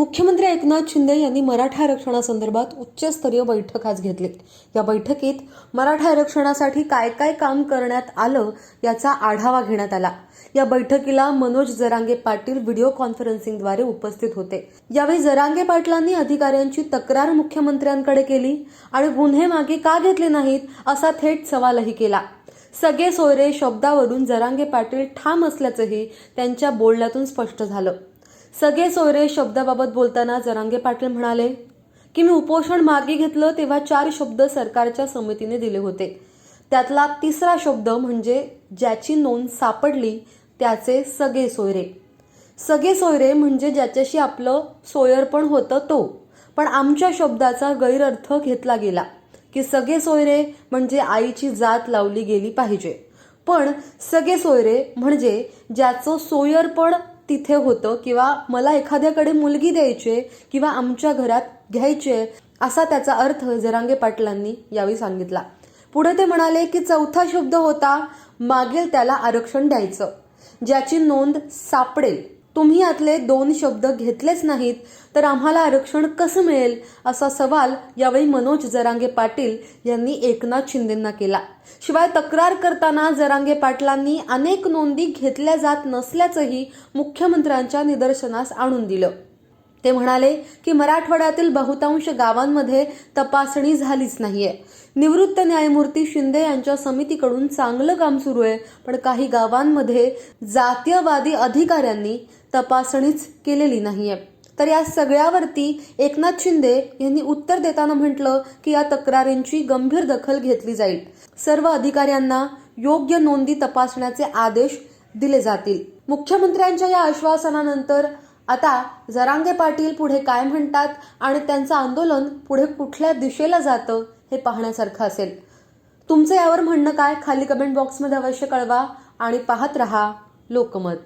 मुख्यमंत्री एकनाथ शिंदे यांनी मराठा आरक्षणासंदर्भात उच्चस्तरीय बैठक आज घेतली. या बैठकीत मराठा आरक्षणासाठी काय काय काम करण्यात आलं याचा आढावा घेण्यात आला. या बैठकीला मनोज जरांगे पाटील व्हिडिओ कॉन्फरन्सिंगद्वारे उपस्थित होते. यावेळी जरांगे पाटलांनी अधिकाऱ्यांची तक्रार मुख्यमंत्र्यांकडे केली आणि गुन्हे मागे का घेतले नाहीत असा थेट सवालही केला. सगळे सोयरे शब्दावरून जरांगे पाटील ठाम असल्याचंही त्यांच्या बोलण्यातून स्पष्ट झालं. सगळे सोयरे शब्दाबाबत बोलताना जरांगे पाटील म्हणाले की मी उपोषण मागे घेतलं तेव्हा चार शब्द सरकारच्या समितीने दिले होते. त्यातला तिसरा शब्द म्हणजे ज्याची नोंद सापडली त्याचे सगळे सोयरे. सगळे सोयरे म्हणजे ज्याच्याशी आपलं सोयरपण होतं तो पण आमच्या शब्दाचा गैरअर्थ घेतला गेला की सगळे सोयरे म्हणजे आईची जात लावली गेली पाहिजे. पण सगळे सोयरे म्हणजे ज्याचं सोयरपण तिथे होतं किंवा मला एखाद्याकडे मुलगी द्यायची किंवा आमच्या घरात घ्यायचे असा त्याचा अर्थ जरांगे पाटलांनी यावेळी सांगितला. पुढे ते म्हणाले की चौथा शब्द होता मागेल त्याला आरक्षण द्यायचं ज्याची नोंद सापडेल. तुम्ही यातले दोन शब्द घेतलेच नाहीत तर आम्हाला आरक्षण कसं मिळेल असा सवाल यावेळी मनोज जरांगे पाटील यांनी एकनाथ शिंदेंना केला. शिवाय तक्रार करताना जरांगे पाटलांनी अनेक नोंदी घेतल्या जात नसल्याचंही मुख्यमंत्र्यांच्या निदर्शनास आणून दिलं. ते म्हणाले की मराठवाड्यातील बहुतांश गावांमध्ये तपासणी झालीच नाहीये. निवृत्त न्यायमूर्ती शिंदे यांच्या समितीकडून चांगलं काम सुरू आहे पण काही गावांमध्ये जातीयवादी अधिकाऱ्यांनी तपासणीच केलेली नाहीये. तर या सगळ्यावरती एकनाथ शिंदे यांनी उत्तर देताना म्हटलं की या तक्रारींची गंभीर दखल घेतली जाईल. सर्व अधिकाऱ्यांना योग्य नोंदी तपासण्याचे आदेश दिले जातील. मुख्यमंत्र्यांच्या या आश्वासनानंतर आता जरांगे पाटील पुढे काय म्हणतात आणि त्यांचं आंदोलन पुढे कुठल्या दिशेला जातं हे पाहण्यासारखं असेल. तुमचं यावर म्हणणं काय? खाली कमेंट बॉक्समध्ये अवश्य कळवा आणि पाहत रहा लोकमत.